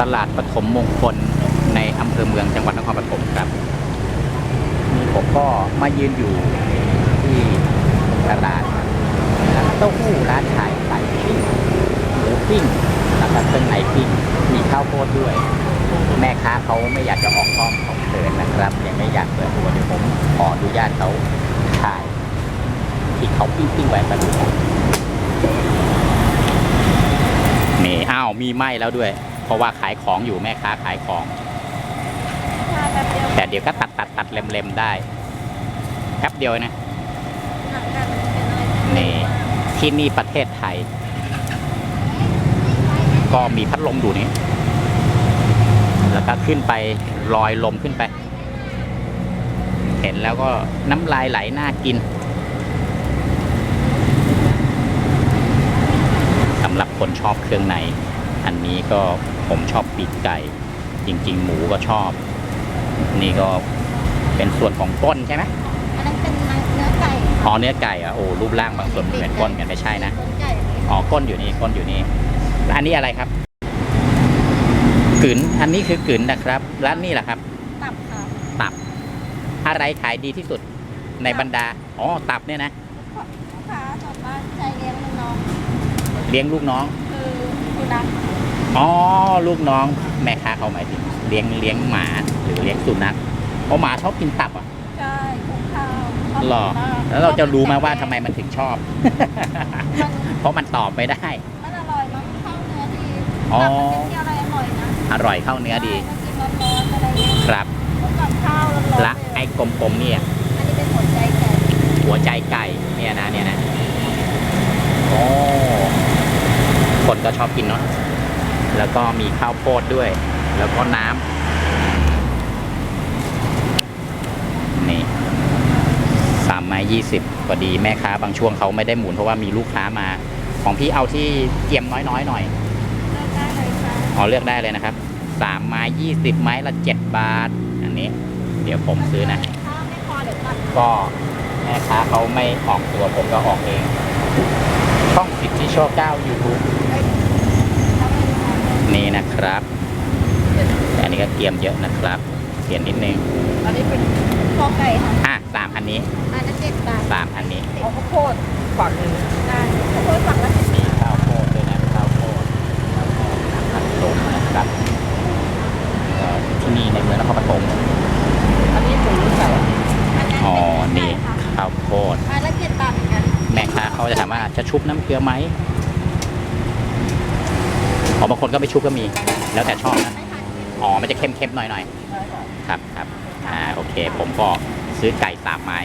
ตลาดปฐมมงคลในอำเภอเมืองจังหวัดนครปฐมครับนี่ผมก็มายืนอยู่ที่ตลาดร้านเต้าหู้ร้านขายไก่ปิ้งหมูปิ้งแล้วก็เครื่องในปิ้งมีข้าวโพดด้วย แม่ค้าเขาไม่อยากจะออกกล้องของเกินนะครับยังไม่อยากเปิดตัวเดี๋ยวผมขออนุญาตเขาถ่ายที่เขาปิ้งปิ้งไว้มาดูนี่อ้าวมีไหมแล้วด้วย เพราะว่าขายของอยู่แม่ค้าขายของทาแป๊บเดียวแต่เดี๋ยวก็ตัดตัดตัดเล็มๆได้แป๊บเดียวนะหนังกันเป็นอะไรนี่ที่นี่ประเทศไทย ก็มีพัดลมดูนี้แล้วก็ขึ้นไปลอยลมขึ้นไป เห็นแล้วก็น้ำลายไหลน่ากินสำหรับคนชอบเครื่องใน อันนี้ก็ ผมชอบปีกไก่ จริง ๆ หมูก็ชอบ นี่ก็เป็นส่วนของก้นใช่ไหมอันนั้นเป็นเนื้อไก่อ๋อเนื้อไก่อะโอ้รูปร่างบางส่วนเหมือนก้นกันไม่ใช่นะเนื้อไก่อ๋อก้นอยู่นี่ก้นอยู่นี่แล้วอันนี้อะไรครับกึ๋นอันนี้คือกึ๋นนะครับ แล้วนี่แหละครับ ตับค่ะตับ อะไรขายดีที่สุดในบรรดาอ๋อตับเนี่ยนะลูกค้าส่วนมากใจเลี้ยงลูกน้อง เลี้ยงลูกน้องคือสุนัขอ๋อ ลูกน้องแม่ค้าเขาหมายถึงเลี้ยงเลี้ยงหมาหรือเลี้ยงสุนัขเพราะหมาชอบกินตับอะใช่คลุกข้าวชบหรอ มกแล้วเราจะรู้ไหมาว่าทำไมมันถึงชอบ มันเพราะมันตอบไม่ได้ มันอร่อยมั้งข้าวเนื้อดีอ๋อตับมันเป็นที่อะไรอร่อยนะอร่อยเข้าเนื้อดีใช่ถ้ากินร้อนๆอะไรเงี้ยครับคู่กับข้าวร้อนๆและเลยไอ้กลมๆเนี่ย อันนี้เป็นหัวใจไก่หัวใจไก่เนี่ยนะเนี่ยนะโอ้คนก็ชอบกินเนาะ แล้วก็มีข้าวโพดด้วย แล้วก็น้ำนี่สามไม้ยี่สิบพอดีแม่ค้าบางช่วงเขาไม่ได้หมุนเพราะว่ามีลูกค้ามา ของพี่เอาที่เกียมน้อยๆหน่อยเลือกได้เลยค่ะอ๋อเลือกได้เลยนะครับสามไม้ยี่สิบไม้ละเจ็ดบาท อันนี้ เดี๋ยวผมซื้อนะถ้าไม่พอเดี๋ยวตัดก็แม่ค้าเขาไม่ออกตัวผมก็ออกเองช่องสิทธิโชคเก้า YouTube นี่ นะครับแต่อันนี้ก็เตรียมเยอะนะครับเปลี่ยนนิดนึงอันนี้เป็นคอไก่ค่ะอะสามอันนี้อันนั้นเจ็ดบาทสามอันนี้เอาข้าวโพดฝักหนึ่งได้ข้าวโพดฝักละสิบมีข้าวโพดด้วยนะข้าวโพดข้าวโพดผัดสมนะครับก็ที่นี่ในเมืองนครปฐมอันนี้หมูไก่อันนั้นอ๋อเป็นนี่ไก่ค่ะข้าวโพดอันละเจ็ดบาทเหมือนกันแม่ค้าเขาจะถามว่าจะชุบน้ำเกลือไหม อ๋อบางคนก็ไม่ชุบก็มี แล้วแต่ชอบนะ อ๋อ มันจะเค็มๆหน่อยๆ ครับครับ อ่า โอเค ผมก็ซื้อไก่สามไม้